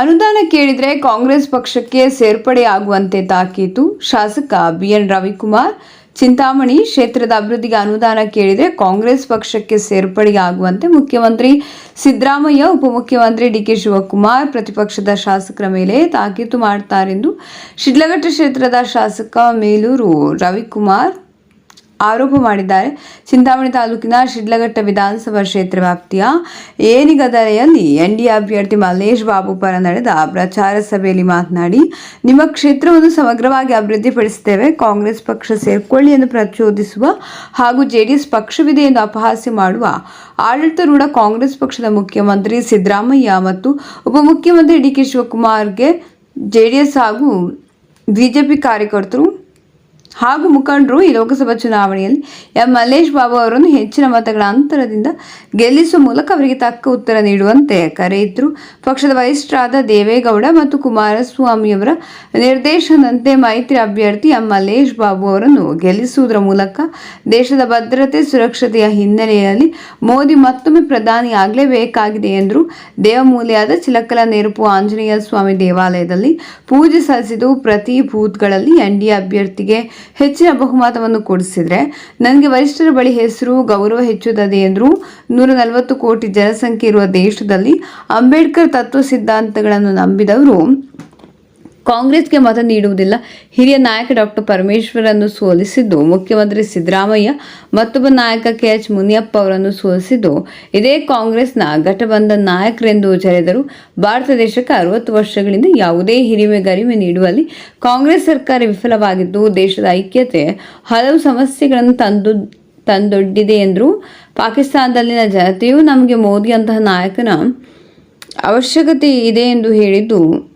ಅನುದಾನ ಕೇಳಿದರೆ ಕಾಂಗ್ರೆಸ್ ಪಕ್ಷಕ್ಕೆ ಸೇರ್ಪಡೆಯಾಗುವಂತೆ ತಾಕೀತು. ಶಾಸಕ ಬಿಎನ್ ರವಿಕುಮಾರ್, ಚಿಂತಾಮಣಿ ಕ್ಷೇತ್ರದ ಅಭಿವೃದ್ಧಿಗೆ ಅನುದಾನ ಕೇಳಿದರೆ ಕಾಂಗ್ರೆಸ್ ಪಕ್ಷಕ್ಕೆ ಸೇರ್ಪಡೆಯಾಗುವಂತೆ ಮುಖ್ಯಮಂತ್ರಿ ಸಿದ್ದರಾಮಯ್ಯ, ಉಪಮುಖ್ಯಮಂತ್ರಿ ಡಿ ಕೆ ಶಿವಕುಮಾರ್ ಪ್ರತಿಪಕ್ಷದ ಶಾಸಕರ ಮೇಲೆ ತಾಕೀತು ಮಾಡ್ತಾರೆಂದು. ಶಿಡ್ಲಘಟ್ಟ ಕ್ಷೇತ್ರದ ಶಾಸಕ ಮೇಲೂರು ರವಿಕುಮಾರ್ ಆರೋಪ ಮಾಡಿದ್ದಾರೆ. ಚಿಂತಾಮಣಿ ತಾಲೂಕಿನ ಶಿಡ್ಲಘಟ್ಟ ವಿಧಾನಸಭಾ ಕ್ಷೇತ್ರ ವ್ಯಾಪ್ತಿಯ ಏನಿಗದರೆಯಲ್ಲಿ ಎನ್ಡಿಎ ಅಭ್ಯರ್ಥಿ ಮಲ್ಲೇಶ್ ಬಾಬು ಪರ ನಡೆದ ಪ್ರಚಾರ ಸಭೆಯಲ್ಲಿ ಮಾತನಾಡಿ, ನಿಮ್ಮ ಕ್ಷೇತ್ರವನ್ನು ಸಮಗ್ರವಾಗಿ ಅಭಿವೃದ್ಧಿಪಡಿಸುತ್ತೇವೆ. ಕಾಂಗ್ರೆಸ್ ಪಕ್ಷ ಸೇರ್ಕೊಳ್ಳಿ ಎಂದು ಪ್ರಚೋದಿಸುವ ಹಾಗೂ ಜೆಡಿಎಸ್ ಪಕ್ಷವಿದೆ ಎಂದು ಅಪಹಾಸ್ಯ ಮಾಡುವ ಆಡಳಿತಾರೂಢ ಕಾಂಗ್ರೆಸ್ ಪಕ್ಷದ ಮುಖ್ಯಮಂತ್ರಿ ಸಿದ್ದರಾಮಯ್ಯ ಮತ್ತು ಉಪಮುಖ್ಯಮಂತ್ರಿ ಡಿಕೆ ಶಿವಕುಮಾರ್ಗೆ ಜೆಡಿಎಸ್ ಹಾಗೂ ಬಿಜೆಪಿ ಕಾರ್ಯಕರ್ತರು ಹಾಗೂ ಮುಖಂಡರು ಈ ಲೋಕಸಭಾ ಚುನಾವಣೆಯಲ್ಲಿ ಎಂ. ಮಲ್ಲೇಶ್ ಬಾಬು ಅವರನ್ನು ಹೆಚ್ಚಿನ ಮತಗಳ ಅಂತರದಿಂದ ಗೆಲ್ಲಿಸುವ ಮೂಲಕ ಅವರಿಗೆ ತಕ್ಕ ಉತ್ತರ ನೀಡುವಂತೆ ಕರೆಯಿದ್ರು. ಪಕ್ಷದ ವರಿಷ್ಠರಾದ ದೇವೇಗೌಡ ಮತ್ತು ಕುಮಾರಸ್ವಾಮಿಯವರ ನಿರ್ದೇಶನದಂತೆ ಮೈತ್ರಿ ಅಭ್ಯರ್ಥಿ ಎಂ. ಮಲ್ಲೇಶ್ ಬಾಬು ಅವರನ್ನು ಗೆಲ್ಲಿಸುವುದರ ಮೂಲಕ ದೇಶದ ಭದ್ರತೆ, ಸುರಕ್ಷತೆಯ ಹಿನ್ನೆಲೆಯಲ್ಲಿ ಮೋದಿ ಮತ್ತೊಮ್ಮೆ ಪ್ರಧಾನಿ ಆಗಲೇಬೇಕಾಗಿದೆ ಎಂದರು. ದೇವಮೂಲೆಯಾದ ಚಿಲಕಲ ನೆರಪು ಆಂಜನೇಯ ಸ್ವಾಮಿ ದೇವಾಲಯದಲ್ಲಿ ಪೂಜೆ ಸಲ್ಲಿಸಿದ್ದು ಪ್ರತಿ ಬೂತ್ಗಳಲ್ಲಿ ಎನ್ಡಿಎ ಅಭ್ಯರ್ಥಿಗೆ ಹೆಚ್ಚಿನ ಬಹುಮತವನ್ನು ಕೊಡಿಸಿದ್ರೆ ನನಗೆ ವರಿಷ್ಠರ ಬಳಿ ಹೆಸರು ಗೌರವ ಹೆಚ್ಚುತ್ತದೆ ಎಂದರು ನೂರ ನಲವತ್ತು ಕೋಟಿ ಜನಸಂಖ್ಯೆ ಇರುವ ದೇಶದಲ್ಲಿ ಅಂಬೇಡ್ಕರ್ ತತ್ವ ಸಿದ್ಧಾಂತಗಳನ್ನು ನಂಬಿದವರು ಕಾಂಗ್ರೆಸ್ಗೆ ಮತ ನೀಡುವುದಿಲ್ಲ. ಹಿರಿಯ ನಾಯಕ ಡಾಕ್ಟರ್ ಪರಮೇಶ್ವರನ್ನು ಸೋಲಿಸಿದ್ದು. ಮುಖ್ಯಮಂತ್ರಿ ಸಿದ್ದರಾಮಯ್ಯ ಮತ್ತೊಬ್ಬ ನಾಯಕ ಕೆ. ಎಚ್. ಮುನಿಯಪ್ಪ ಅವರನ್ನು ಸೋಲಿಸಿದ್ದು. ಇದೇ ಕಾಂಗ್ರೆಸ್ನ ಘಟಬಂಧನ್ ನಾಯಕರೆಂದು ಜರೆದರು ಭಾರತ ದೇಶಕ್ಕೆ ಅರವತ್ತು ವರ್ಷಗಳಿಂದ ಯಾವುದೇ ಹಿರಿಮೆ ಗರಿಮೆ ನೀಡುವಲ್ಲಿ ಕಾಂಗ್ರೆಸ್ ಸರ್ಕಾರ ವಿಫಲವಾಗಿದ್ದು, ದೇಶದ ಐಕ್ಯತೆ ಹಲವು ಸಮಸ್ಯೆಗಳನ್ನು ತಂದು, ತಂದೊಡ್ಡಿದೆ ಎಂದರು. ಪಾಕಿಸ್ತಾನದಲ್ಲಿನ ಜನತೆಯು ನಮಗೆ ಮೋದಿ ಅಂತಹ ನಾಯಕನ ಅವಶ್ಯಕತೆ ಇದೆ ಎಂದು ಹೇಳಿದ್ದು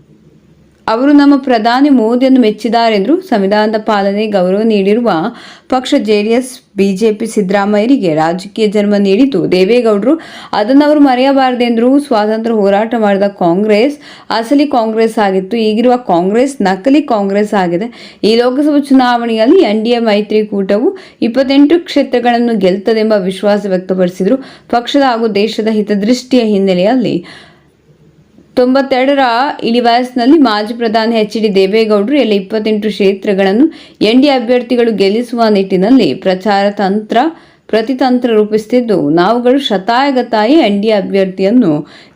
ಅವರು ನಮ್ಮ ಪ್ರಧಾನಿ ಮೋದಿಯನ್ನು ಮೆಚ್ಚಿದ್ದಾರೆಂದರು ಸಂವಿಧಾನದ ಪಾಲನೆ ಗೌರವ ನೀಡಿರುವ ಪಕ್ಷ ಜೆಡಿಎಸ್, ಬಿಜೆಪಿ ಸಿದ್ದರಾಮಯ್ಯರಿಗೆ ರಾಜಕೀಯ ಜನ್ಮ ನೀಡಿತು. ದೇವೇಗೌಡರು, ಅದನ್ನು ಅವರು ಮರೆಯಬಾರದೆಂದರು ಸ್ವಾತಂತ್ರ್ಯ ಹೋರಾಟ ಮಾಡಿದ ಕಾಂಗ್ರೆಸ್ ಅಸಲಿ ಕಾಂಗ್ರೆಸ್ ಆಗಿತ್ತು. ಈಗಿರುವ ಕಾಂಗ್ರೆಸ್ ನಕಲಿ ಕಾಂಗ್ರೆಸ್ ಆಗಿದೆ. ಈ ಲೋಕಸಭಾ ಚುನಾವಣೆಯಲ್ಲಿ ಎನ್ಡಿಎ ಮೈತ್ರಿಕೂಟವು ಇಪ್ಪತ್ತೆಂಟು ಕ್ಷೇತ್ರಗಳನ್ನು ಗೆಲ್ತದೆಂಬ ವಿಶ್ವಾಸ ವ್ಯಕ್ತಪಡಿಸಿದರು. ಪಕ್ಷದ ಹಾಗೂ ದೇಶದ ಹಿತದೃಷ್ಟಿಯ ಹಿನ್ನೆಲೆಯಲ್ಲಿ ತೊಂಬತ್ತೆರಡರ ಇಳಿ ವಯಸ್ಸಿನಲ್ಲಿ ಮಾಜಿ ಪ್ರಧಾನಿ ಎಚ್ ಡಿ ದೇವೇಗೌಡರು ಎಲ್ಲ ಇಪ್ಪತ್ತೆಂಟು ಕ್ಷೇತ್ರಗಳನ್ನು ಎನ್ಡಿ ಅಭ್ಯರ್ಥಿಗಳು ಗೆಲ್ಲಿಸುವ ನಿಟ್ಟಿನಲ್ಲಿ ಪ್ರಚಾರ ತಂತ್ರ ಪ್ರತಿತಂತ್ರ ರೂಪಿಸುತ್ತಿದ್ದು, ನಾವುಗಳು ಶತಾಯಗತಾಯಿ ಎನ್ ಡಿ ಅಭ್ಯರ್ಥಿಯನ್ನು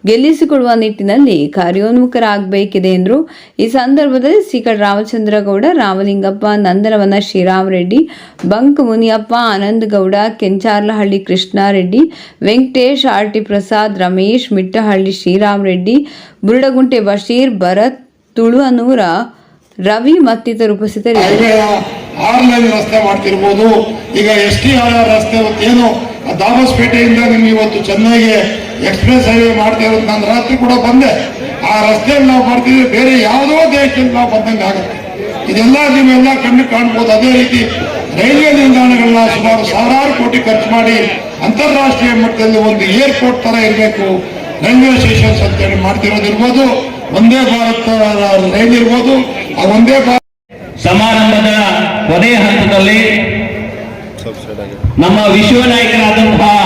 ಗೆಲ್ಲಿಸಿಕೊಡುವ ನಿಟ್ಟಿನಲ್ಲಿ ಕಾರ್ಯೋನ್ಮುಖರಾಗಬೇಕಿದೆ ಎಂದರು. ಈ ಸಂದರ್ಭದಲ್ಲಿ ಸಿಕಡ್ Ramachandragowda, Ramalingappa, Nandanavana Sriramareddy, bunk Muniyappa, Anandagowda, Kencharlahalli Krishnareddy, Venkatesh R T Prasad, Ramesh, Mittahalli Sriram Reddy Burudagunte Basheer, Bharath, ತುಳುವನೂರ Ravi ಮತ್ತಿತರ ಉಪಸ್ಥಿತರಿದ್ದರು. ಹೈವೇ ಆರ್ ಲೈನ್ ರಸ್ತೆ ಮಾಡ್ತಿರ್ಬೋದು. ಈಗ ಎಸ್ ಟಿ ಆರ್ ಆರ್ ರಸ್ತೆ ಏನು ದಾಬಸ್ಪೇಟೆಯಿಂದ ನಿಮ್ಗೆ ಇವತ್ತು ಚೆನ್ನಾಗಿ ಎಕ್ಸ್ಪ್ರೆಸ್ ಹೈವೇ ಮಾಡ್ತಾ ಇರೋದು. ನಾನು ರಾತ್ರಿ ಕೂಡ ಬಂದೆ. ಆ ರಸ್ತೆಯಲ್ಲಿ ನಾವು ಮಾಡ್ತಿದ್ರೆ ಬೇರೆ ಯಾವುದೋ ದೇಶದಲ್ಲಿ ನಾವು ಬಂದಂಗೆ ಆಗುತ್ತೆ. ಇದೆಲ್ಲ ನೀವೆಲ್ಲ ಕಣ್ಣು ಕಾಣ್ಬೋದು. ಅದೇ ರೀತಿ ರೈಲ್ವೆ ನಿಲ್ದಾಣಗಳನ್ನ ಸುಮಾರು ಸಾವಿರಾರು ಕೋಟಿ ಖರ್ಚು ಮಾಡಿ ಅಂತಾರಾಷ್ಟ್ರೀಯ ಮಟ್ಟದಲ್ಲಿ ಒಂದು ಏರ್ಪೋರ್ಟ್ ತರ ಇರಬೇಕು. ರೈಲ್ವೆ ಸ್ಟೇಷನ್ಸ್ ಅಂತೇಳಿ ಮಾಡ್ತಿರೋದಿರ್ಬೋದು. ಒಂದೇ ಭಾರತ ರೈಲ್ ಇರ್ಬೋದು ಆ ಒಂದೇ ಭಾರತ ಸಮಾರಂಭದ ಕೊನೆಯ ಹಂತದಲ್ಲಿ ನಮ್ಮ ವಿಶ್ವ ನಾಯಕರಾದಂತಹ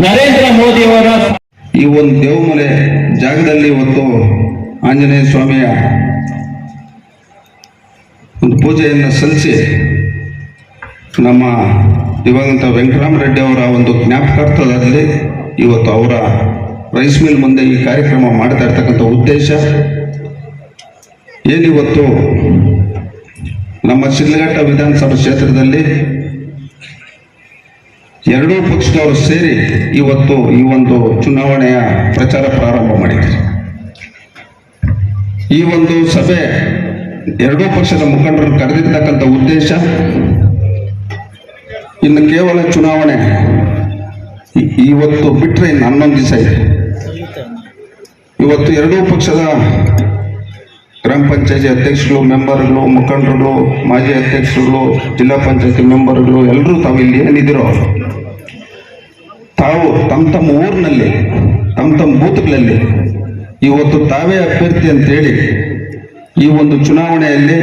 ನರೇಂದ್ರ ಮೋದಿ ಅವರ ಈ ಒಂದು ದೇವಮಲೆ ಜಾಗದಲ್ಲಿ ಇವತ್ತು ಆಂಜನೇಯ ಸ್ವಾಮಿಯ ಒಂದು ಪೂಜೆಯನ್ನು ಸಲ್ಲಿಸಿ ನಮ್ಮ ದಿವಂಗತ ವೆಂಕಟರಾಮರೆಡ್ಡಿ ಅವರ ಒಂದು ಜ್ಞಾಪಕಾರ್ಥದಲ್ಲಿ ಇವತ್ತು ಅವರ ರೈಸ್ ಮಿಲ್ ಮುಂದೆ ಈ ಕಾರ್ಯಕ್ರಮ ಮಾಡ್ತಾ ಇರ್ತಕ್ಕಂಥ ಉದ್ದೇಶ ಏನಿವತ್ತು ನಮ್ಮ ಶಿಡ್ಲಘಟ್ಟ ವಿಧಾನಸಭಾ ಕ್ಷೇತ್ರದಲ್ಲಿ ಎರಡೂ ಪಕ್ಷದವರು ಸೇರಿ ಇವತ್ತು ಈ ಒಂದು ಚುನಾವಣೆಯ ಪ್ರಚಾರ ಪ್ರಾರಂಭ ಮಾಡಿದ್ದಾರೆ ಈ ಒಂದು ಸಭೆ ಎರಡೂ ಪಕ್ಷದ ಮುಖಂಡರು ಕರೆದಿರ್ತಕ್ಕಂಥ ಉದ್ದೇಶ ಇನ್ನು ಕೇವಲ ಚುನಾವಣೆ ಇವತ್ತು ಬಿಟ್ಟರೆ ಇನ್ನು ಹನ್ನೊಂದು ದಿವಸ ಇದೆ. ಇವತ್ತು ಎರಡೂ ಪಕ್ಷದ ಗ್ರಾಮ ಪಂಚಾಯತಿ ಅಧ್ಯಕ್ಷರು, ಮೆಂಬರ್ಗಳು, ಮುಖಂಡರುಗಳು, ಮಾಜಿ ಅಧ್ಯಕ್ಷರುಗಳು, ಜಿಲ್ಲಾ ಪಂಚಾಯತಿ ಮೆಂಬರ್ಗಳು, ಎಲ್ಲರೂ ತಾವು ಇಲ್ಲಿ ಏನಿದಿರೋ ತಾವು ತಮ್ಮ ತಮ್ಮ ಊರಿನಲ್ಲಿ, ತಮ್ಮ ತಮ್ಮ ಬೂತ್ಗಳಲ್ಲಿ ಇವತ್ತು ತಾವೇ ಅಭ್ಯರ್ಥಿ ಅಂತೇಳಿ ಈ ಒಂದು ಚುನಾವಣೆಯಲ್ಲಿ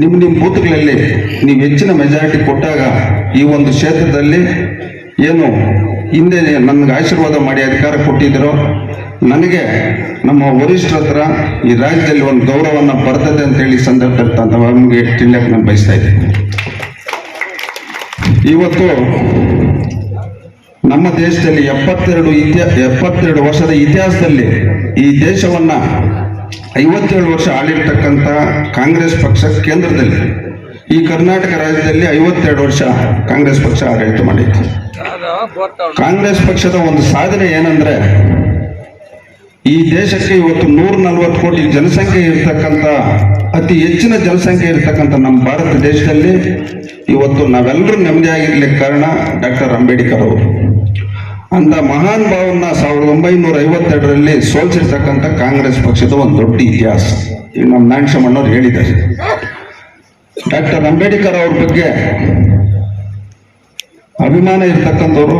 ನಿಮ್ಮ ನಿಮ್ಮ ಬೂತ್ಗಳಲ್ಲಿ ನೀವು ಹೆಚ್ಚಿನ ಮೆಜಾರಿಟಿ ಕೊಟ್ಟಾಗ ಈ ಒಂದು ಕ್ಷೇತ್ರದಲ್ಲಿ ಏನು ಹಿಂದೆ ನನಗೆ ಆಶೀರ್ವಾದ ಮಾಡಿ ಅಧಿಕಾರ ಕೊಟ್ಟಿದ್ದೀರೋ ನನಗೆ ನಮ್ಮ ವರಿಷ್ಠರ ಹತ್ರ ಈ ರಾಜ್ಯದಲ್ಲಿ ಒಂದು ಗೌರವವನ್ನು ಬರ್ತದೆ ಅಂತ ಹೇಳಿ ಸಂದರ್ಭ ನಮಗೆ ತಿಳಿಯಕ್ಕೆ ನಾನು ಬಯಸ್ತಾ ಇದ್ದೀನಿ. ಇವತ್ತು ನಮ್ಮ ದೇಶದಲ್ಲಿ ಎಪ್ಪತ್ತೆರಡು ಇತಿಹಾ ಎಪ್ಪತ್ತೆರಡು ವರ್ಷದ ಇತಿಹಾಸದಲ್ಲಿ ಈ ದೇಶವನ್ನ ಐವತ್ತೇಳು ವರ್ಷ ಆಳಿರ್ತಕ್ಕಂಥ ಕಾಂಗ್ರೆಸ್ ಪಕ್ಷ ಕೇಂದ್ರದಲ್ಲಿ, ಈ ಕರ್ನಾಟಕ ರಾಜ್ಯದಲ್ಲಿ ಐವತ್ತೆರಡು ವರ್ಷ ಕಾಂಗ್ರೆಸ್ ಪಕ್ಷ ಆಡಳಿತ ಮಾಡಿತ್ತು. ಕಾಂಗ್ರೆಸ್ ಪಕ್ಷದ ಒಂದು ಸಾಧನೆ ಏನಂದ್ರೆ ಈ ದೇಶಕ್ಕೆ ಇವತ್ತು ನೂರ ನಲವತ್ತು ಕೋಟಿ ಜನಸಂಖ್ಯೆ ಇರ್ತಕ್ಕಂಥ, ಅತಿ ಹೆಚ್ಚಿನ ಜನಸಂಖ್ಯೆ ಇರ್ತಕ್ಕಂಥ ನಮ್ಮ ಭಾರತ ದೇಶದಲ್ಲಿ ಇವತ್ತು ನಾವೆಲ್ಲರೂ ನೆಮ್ಮದಿಯಾಗಿರ್ಲಿಕ್ಕೆ ಕಾರಣ ಡಾಕ್ಟರ್ ಅಂಬೇಡ್ಕರ್ ಅವರು. ಅಂತ ಮಹಾನ್ ಭಾವನ ಸಾವಿರದ ಒಂಬೈನೂರ ಐವತ್ತೆರಡರಲ್ಲಿ ಸೋಲ್ಸಿರ್ತಕ್ಕಂಥ ಕಾಂಗ್ರೆಸ್ ಪಕ್ಷದ ಒಂದು ದೊಡ್ಡ ಇತಿಹಾಸ. ಈಗ ನಮ್ಮ ನಾರಾಯಣಶಮಣ್ಣವ್ರು ಹೇಳಿದ್ದಾರೆ. ಡಾಕ್ಟರ್ ಅಂಬೇಡ್ಕರ್ ಅವ್ರ ಬಗ್ಗೆ ಅಭಿಮಾನ ಇರ್ತಕ್ಕಂಥವ್ರು,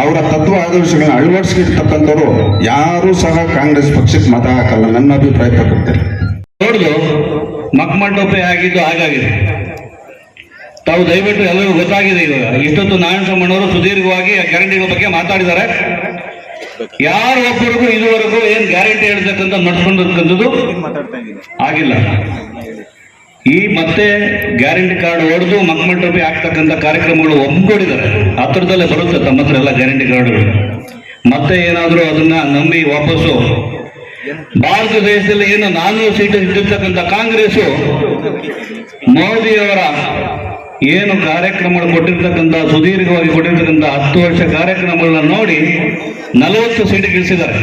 ಅವರ ತತ್ವ ಆದರ್ಶಗಳನ್ನ ಅಳವಡಿಸಿರ್ತಕ್ಕಂಥವ್ರು ಯಾರೂ ಸಹ ಕಾಂಗ್ರೆಸ್ ಪಕ್ಷಕ್ಕೆ ಮತ ಹಾಕಲ್ಲ, ನನ್ನ ಅಭಿಪ್ರಾಯ ಪಟ್ಟಿರ್ತೇನೆ ನೋಡಿದ್ರು ಮಕ್ಮಂಟೋಪೆ ಆಗಿದ್ದು ಹಾಗಾಗಿದೆ. ತಾವು ದಯವಿಟ್ಟು ಎಲ್ಲರಿಗೂ ಗೊತ್ತಾಗಿದೆ ಇವಾಗ. ಇಷ್ಟೊತ್ತು ನಾರಾಯಣ ಸಮ್ಮಣ್ಣವರು ಸುದೀರ್ಘವಾಗಿ ಆ ಗ್ಯಾರಂಟಿಗಳ ಬಗ್ಗೆ ಮಾತಾಡಿದ್ದಾರೆ. ಯಾರು ಒಬ್ಬರಿಗೂ ಇದುವರೆಗೂ ಏನ್ ಗ್ಯಾರಂಟಿ ಹೇಳ್ತಕ್ಕಂಥ ನಡ್ಸ್ಕೊಂಡಿರ್ತಕ್ಕಂಥದ್ದು? ಆಗಿಲ್ಲ. ಈ ಮತ್ತೆ ಗ್ಯಾರಂಟಿ ಕಾರ್ಡ್ ಹೊಡೆದು ಮಕ್ಕಮಂಟಪಿ ಆಗ್ತಕ್ಕಂಥ ಕಾರ್ಯಕ್ರಮಗಳು ಒಮ್ಮಿಕೊಂಡಿದ್ದಾರೆ ಹತ್ರದಲ್ಲೇ ಬರುತ್ತೆ ತಮ್ಮ ಹತ್ರ ಎಲ್ಲ ಗ್ಯಾರಂಟಿ ಕಾರ್ಡ್ಗಳು. ಮತ್ತೆ ಏನಾದರೂ ಅದನ್ನ ನಂಬಿ ವಾಪಸ್ಸು. ಭಾರತ ದೇಶದಲ್ಲಿ ಏನು ನಾನ್ನೂರು ಸೀಟು ಇದ್ದಿರ್ತಕ್ಕಂಥ ಕಾಂಗ್ರೆಸ್ಸು ಮೋದಿಯವರ ಏನು ಕಾರ್ಯಕ್ರಮಗಳು ಕೊಟ್ಟಿರ್ತಕ್ಕಂಥ, ಸುದೀರ್ಘವಾಗಿ ಕೊಟ್ಟಿರ್ತಕ್ಕಂಥ ಹತ್ತು ವರ್ಷ ಕಾರ್ಯಕ್ರಮಗಳನ್ನ ನೋಡಿ ನಲವತ್ತು ಸೀಟು ಗಿಡಿಸಿದ್ದಾರೆ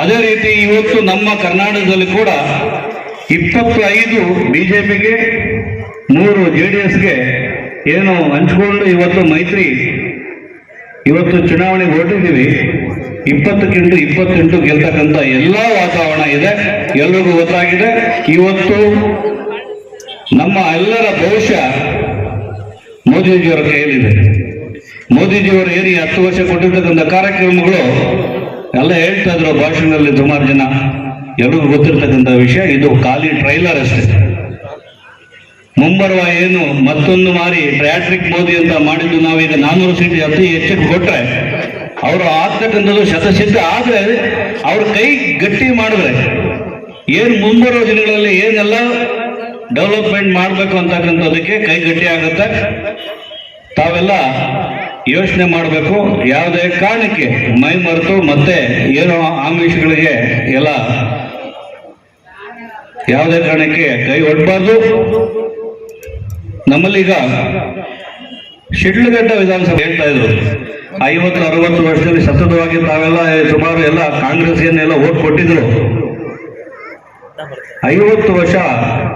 ಅದೇ ರೀತಿ ಇವತ್ತು ನಮ್ಮ ಕರ್ನಾಟಕದಲ್ಲಿ ಕೂಡ ಇಪ್ಪತ್ತು ಐದು ಬಿಜೆಪಿಗೆ, ಮೂರು ಜೆ ಡಿ ಎಸ್ಗೆ ಏನು ಹಂಚ್ಕೊಂಡು ಇವತ್ತು ಮೈತ್ರಿ. ಇವತ್ತು ಚುನಾವಣೆಗೆ ಹೊರಟಿದ್ದೀವಿ. ಇಪ್ಪತ್ತಕ್ಕಿಂತ ಇಪ್ಪತ್ತೆಂಟು ಗೆಲ್ತಕ್ಕಂಥ ಎಲ್ಲ ವಾತಾವರಣ ಇದೆ. ಎಲ್ರಿಗೂ ಗೊತ್ತಾಗಿದೆ. ಇವತ್ತು ನಮ್ಮ ಎಲ್ಲರ ಭವಿಷ್ಯ ಮೋದಿಜಿಯವರ ಕೈಯಲ್ಲಿದೆ. ಮೋದಿಜಿಯವರು ಏನು ಈ ಹತ್ತು ವರ್ಷ ಕೊಟ್ಟಿರ್ತಕ್ಕಂಥ ಕಾರ್ಯಕ್ರಮಗಳು, ಎಲ್ಲ ಹೇಳ್ತಾ ಇದ್ರು ಭಾಷಣದಲ್ಲಿ ಸುಮಾರು ಜನ. ಎಲ್ರಿಗೂ ಗೊತ್ತಿರ್ತಕ್ಕಂಥ ವಿಷಯ, ಇದು ಖಾಲಿ ಟ್ರೈಲರ್ ಅಷ್ಟೇ. ಮುಂಬರುವ ಏನು, ಮತ್ತೊಂದು ಮಾರಿ ಟ್ರ್ಯಾಟ್ರಿಕ್ ಮೋದಿ ಅಂತ ಮಾಡಿದ್ದು ನಾವೀಗ ನಾನ್ನೂರು ಸೀಟ್ ಅತಿ ಹೆಚ್ಚಿಗೆ ಕೊಟ್ರೆ, ಅವರು ಆಗ್ತಕ್ಕಂಥದ್ದು ಶತಸಿದ್ಧ ಆದ್ರೆ ಅವ್ರ ಕೈ ಗಟ್ಟಿ ಮಾಡಿದ್ರೆ, ಏನು ಮುಂಬರುವ ದಿನಗಳಲ್ಲಿ ಏನೆಲ್ಲ ಡೆವಲಪ್ಮೆಂಟ್ ಮಾಡಬೇಕು ಅಂತಕ್ಕಂಥದಕ್ಕೆ ಕೈ ಗಟ್ಟಿ ಆಗುತ್ತೆ. ತಾವೆಲ್ಲ ಯೋಚನೆ ಮಾಡಬೇಕು, ಯಾವುದೇ ಕಾರಣಕ್ಕೆ ಮೈ ಮರೆತು ಮತ್ತೆ ಏನೋ ಆಮಿಷಗಳಿಗೆ ಎಲ್ಲ ಯಾವುದೇ ಕಾರಣಕ್ಕೆ ಕೈ ಒಡ್ಬಾರ್ದು. ನಮ್ಮಲ್ಲೀಗ ಶಿಡ್ಲಘಟ್ಟ ವಿಧಾನಸಭೆ ಹೇಳ್ತಾ ಇದ್ರು. ಐವತ್ತು, ಅರವತ್ತು ವರ್ಷದಲ್ಲಿ ಸತತವಾಗಿ ತಾವೆಲ್ಲ, ಸುಮಾರು ಎಲ್ಲ ಕಾಂಗ್ರೆಸ್ಗೆನ್ನೆಲ್ಲ ಓಟ್ ಕೊಟ್ಟಿದ್ರು. ಐವತ್ತು ವರ್ಷ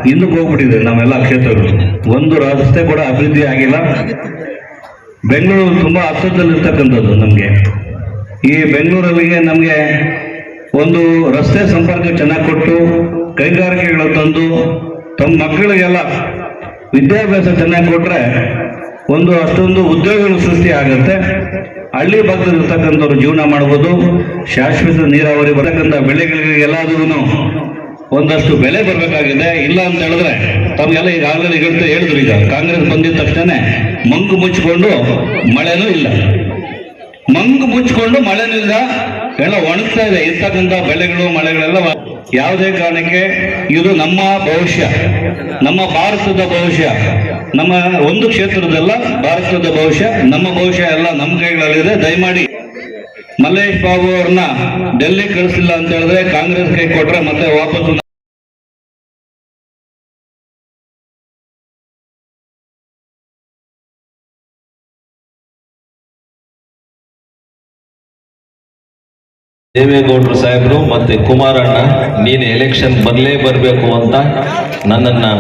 ಹಿಂದಕ್ಕೆ ಹೋಗ್ಬಿಟ್ಟಿದೆ ನಾವೆಲ್ಲ ಕ್ಷೇತ್ರಗಳು. ಒಂದು ರಸ್ತೆ ಕೂಡ ಅಭಿವೃದ್ಧಿ ಆಗಿಲ್ಲ. ಬೆಂಗಳೂರು ತುಂಬಾ ಹತ್ತಿರದಲ್ಲಿರ್ತಕ್ಕಂಥದ್ದು ನಮಗೆ. ಈ ಬೆಂಗಳೂರಲ್ಲಿಗೆ ನಮಗೆ ಒಂದು ರಸ್ತೆ ಸಂಪರ್ಕ ಚೆನ್ನಾಗಿ ಕೊಟ್ಟು ಕೈಗಾರಿಕೆಗಳು ತಂದು ತಮ್ಮ ಮಕ್ಕಳಿಗೆಲ್ಲ ವಿದ್ಯಾಭ್ಯಾಸ ಚೆನ್ನಾಗಿ ಕೊಟ್ರೆ ಒಂದು ಅಷ್ಟೊಂದು ಉದ್ಯೋಗಗಳು ಸೃಷ್ಟಿ ಆಗುತ್ತೆ. ಹಳ್ಳಿ ಭಾಗದಲ್ಲಿರ್ತಕ್ಕಂಥವ್ರು ಜೀವನ ಮಾಡ್ಬೋದು. ಶಾಶ್ವತ ನೀರಾವರಿ ಬರತಕ್ಕಂಥ ಬೆಳೆಗಳಿಗೆ ಎಲ್ಲಾದ್ರೂ ಒಂದಷ್ಟು ಬೆಲೆ ಬರಬೇಕಾಗಿದೆ. ಇಲ್ಲ ಅಂತ ಹೇಳಿದ್ರೆ ತಮಗೆಲ್ಲ ಈಗಾಗಲೇ ಹೇಳ್ತಾ ಹೇಳಿದ್ರು ಈಗ. ಕಾಂಗ್ರೆಸ್ ಬಂದಿದ ತಕ್ಷಣ ಮಂಗು ಮುಚ್ಚಿಕೊಂಡು ಮಳೆನೂ ಇಲ್ಲ. ಮಂಗು ಮುಚ್ಚಿಕೊಂಡು ಮಳೆನೂ ಇಲ್ಲ. ಎಲ್ಲ ಒಣಗ್ತಾ ಇದೆ. ಇರ್ತಕ್ಕಂಥ ಬೆಳೆಗಳು, ಮಳೆಗಳೆಲ್ಲ ಯಾವುದೇ ಕಾರಣಕ್ಕೆ ಇದು ನಮ್ಮ ಭವಿಷ್ಯ. ನಮ್ಮ ಭಾರತದ ಭವಿಷ್ಯ. ನಮ್ಮ ಒಂದು ಕ್ಷೇತ್ರದಲ್ಲ, ಭಾರತದ ಭವಿಷ್ಯ. ನಮ್ಮ ಭವಿಷ್ಯ ಎಲ್ಲ ನಮ್ಮ ಕೈಗಳಲ್ಲಿದೆ. ದಯಮಾಡಿ ಮಲ್ಲೇಶ್ ಬಾಬು ಅವ್ರನ್ನ ಡೆಲ್ಲಿ ಕಳಿಸಿಲ್ಲ ಅಂತ ಹೇಳಿದ್ರೆ ಕಾಂಗ್ರೆಸ್ ಕೈ ಕೊಟ್ರೆ ಮತ್ತೆ ವಾಪಸ್ ದೇವೇಗೌಡರು ಸಾಹೇಬರು ಮತ್ತೆ ಕುಮಾರಣ್ಣ, ನೀನು ಎಲೆಕ್ಷನ್ ಬರಲೇ ಬರಬೇಕು ಅಂತ ನನ್ನನ್ನು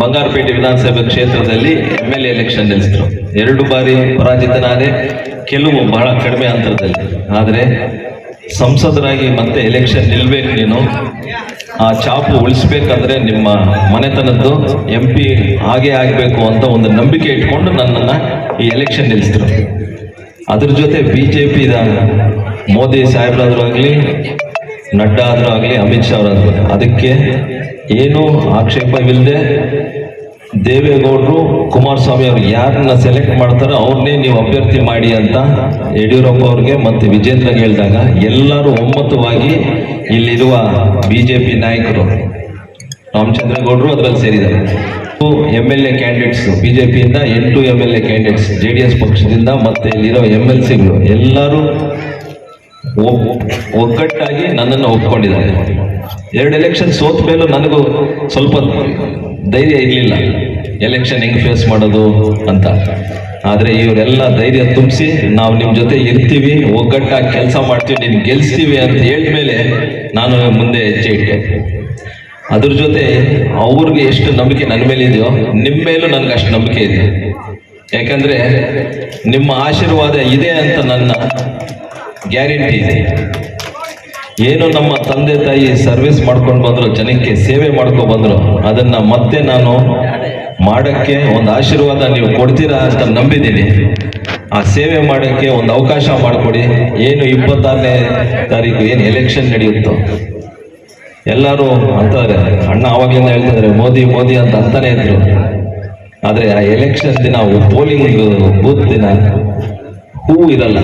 ಬಂಗಾರಪೇಟೆ ವಿಧಾನಸಭೆ ಕ್ಷೇತ್ರದಲ್ಲಿ ಎಂ ಎಲ್ ಎ ಎಲೆಕ್ಷನ್ ನಿಲ್ಲಿಸಿದ್ರು ಎರಡು ಬಾರಿ ಪರಾಜಿತನಾದೆ ಕೆಲವು ಬಹಳ ಕಡಿಮೆ ಅಂತರದಲ್ಲಿ. ಆದರೆ ಸಂಸದರಾಗಿ ಮತ್ತೆ ಎಲೆಕ್ಷನ್ ನಿಲ್ಬೇಕು ನೀನು. ಆ ಚಾಪು ಉಳಿಸ್ಬೇಕಂದ್ರೆ ನಿಮ್ಮ ಮನೆತನದ್ದು ಎಂ ಪಿ ಹಾಗೆ ಆಗಬೇಕು ಅಂತ ಒಂದು ನಂಬಿಕೆ ಇಟ್ಕೊಂಡು ನನ್ನನ್ನು ಈ ಎಲೆಕ್ಷನ್ ನಿಲ್ಲಿಸಿದ್ರು ಅದ್ರ ಜೊತೆ ಬಿ ಜೆ ಮೋದಿ ಸಾಹೇಬ್ರಾದ್ರೂ ಆಗಲಿ, ನಡ್ಡಾ ಆದರೂ ಆಗಲಿ, ಅಮಿತ್ ಶಾ ಅವರಾದ್ರು ಅದಕ್ಕೆ ಏನೂ ಆಕ್ಷೇಪವಿಲ್ಲದೆ ದೇವೇಗೌಡರು, ಕುಮಾರಸ್ವಾಮಿ ಅವರು ಯಾರನ್ನ ಸೆಲೆಕ್ಟ್ ಮಾಡ್ತಾರೋ ಅವ್ರನ್ನೇ ನೀವು ಅಭ್ಯರ್ಥಿ ಮಾಡಿ ಅಂತ ಯಡಿಯೂರಪ್ಪ ಅವ್ರಿಗೆ ಮತ್ತು ವಿಜೇಂದ್ರಗೆ ಹೇಳಿದಾಗ ಎಲ್ಲರೂ ಒಮ್ಮತವಾಗಿ ಇಲ್ಲಿರುವ ಬಿ ಜೆ ಪಿ ನಾಯಕರು, ರಾಮಚಂದ್ರಗೌಡರು ಅದರಲ್ಲಿ ಸೇರಿದ್ದಾರೆ. M L A candidates B J ಪಿಯಿಂದ ಎಂಟು M L A candidates J D S ಪಕ್ಷದಿಂದ ಮತ್ತು ಇಲ್ಲಿರೋ ಎಂ ಎಲ್ ಸಿಗಳು ಎಲ್ಲರೂ ಒಗ್ಗಟ್ಟಾಗಿ ನನ್ನನ್ನು ಒಪ್ಕೊಂಡಿದ್ದಾರೆ. ಎರಡು ಎಲೆಕ್ಷನ್ ಸೋತ ಮೇಲೂ ನನಗೂ ಸ್ವಲ್ಪ ಧೈರ್ಯ ಇರಲಿಲ್ಲ. ಎಲೆಕ್ಷನ್ ಹೆಂಗ್ ಫೇಸ್ ಮಾಡೋದು ಅಂತ. ಆದರೆ ಇವರೆಲ್ಲ ಧೈರ್ಯ ತುಂಬಿಸಿ ನಾವು ನಿಮ್ಮ ಜೊತೆ ಇರ್ತೀವಿ, ಒಗ್ಗಟ್ಟಾಗಿ ಕೆಲಸ ಮಾಡ್ತೀವಿ, ನೀನು ಗೆಲ್ಸ್ತೀವಿ ಅಂತ ಹೇಳಿದ್ಮೇಲೆ ನಾನು ಮುಂದೆ ಹೆಜ್ಜೆ ಇಟ್ಟೆ. ಅದ್ರ ಜೊತೆ ಅವ್ರಿಗೆ ಎಷ್ಟು ನಂಬಿಕೆ ನನ್ನ ಮೇಲೆ ಇದೆಯೋ ನಿಮ್ಮ ಮೇಲೂ ನನಗೆ ಅಷ್ಟು ನಂಬಿಕೆ ಇದೆ. ಯಾಕಂದ್ರೆ ನಿಮ್ಮ ಆಶೀರ್ವಾದ ಇದೆ ಅಂತ ನನ್ನ ಗ್ಯಾರಂಟಿ ಇದೆ. ಏನು ನಮ್ಮ ತಂದೆ ತಾಯಿ ಸರ್ವಿಸ್ ಮಾಡ್ಕೊಂಡು ಬಂದರು, ಜನಕ್ಕೆ ಸೇವೆ ಮಾಡ್ಕೊಂಡು ಬಂದರು. ಅದನ್ನು ಮತ್ತೆ ನಾನು ಮಾಡೋಕ್ಕೆ ಒಂದು ಆಶೀರ್ವಾದ ನೀವು ಕೊಡ್ತೀರಾ ಅಂತ ನಂಬಿದ್ದೀನಿ. ಆ ಸೇವೆ ಮಾಡೋಕ್ಕೆ ಒಂದು ಅವಕಾಶ ಮಾಡಿಕೊಡಿ. ಏನು ಇಪ್ಪತ್ತಾರನೇ ತಾರೀಕು, ಏನು ಎಲೆಕ್ಷನ್ ನಡೆಯುತ್ತೋ. ಎಲ್ಲರೂ ಅಂತಾರೆ, ಅಣ್ಣ ಆವಾಗಿಂದ ಹೇಳ್ತಿದ್ದಾರೆ, ಮೋದಿ ಮೋದಿ ಅಂತ ಅಂತಾನೆ ಇದ್ರು. ಆದರೆ ಆ ಎಲೆಕ್ಷನ್ ದಿನ ಪೋಲಿಂಗ್ ಬೂತ್ ದಿನ ಹೂ ಇರಲ್ಲ.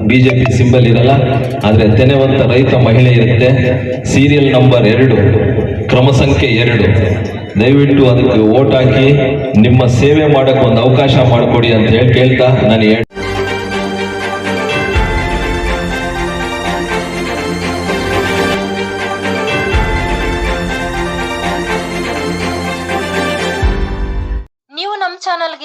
ಬಿಜೆಪಿ ಸಿಂಬಲ್ ಇರಲ್ಲ. ಆದರೆ ತೆನೆವಂತ ರೈತ ಮಹಿಳೆ ಇರುತ್ತೆ. ಸೀರಿಯಲ್ ನಂಬರ್ ಎರಡು, ಕ್ರಮ ಸಂಖ್ಯೆ ಎರಡು. ದಯವಿಟ್ಟು ಅದಕ್ಕೆ ಓಟ್ ಹಾಕಿ ನಿಮ್ಮ ಸೇವೆ ಮಾಡಕ್ಕೆ ಒಂದು ಅವಕಾಶ ಮಾಡಿಕೊಡಿ ಅಂತ ಹೇಳಿ ಕೇಳ್ತಾ ನಾನು ಹೇಳ್-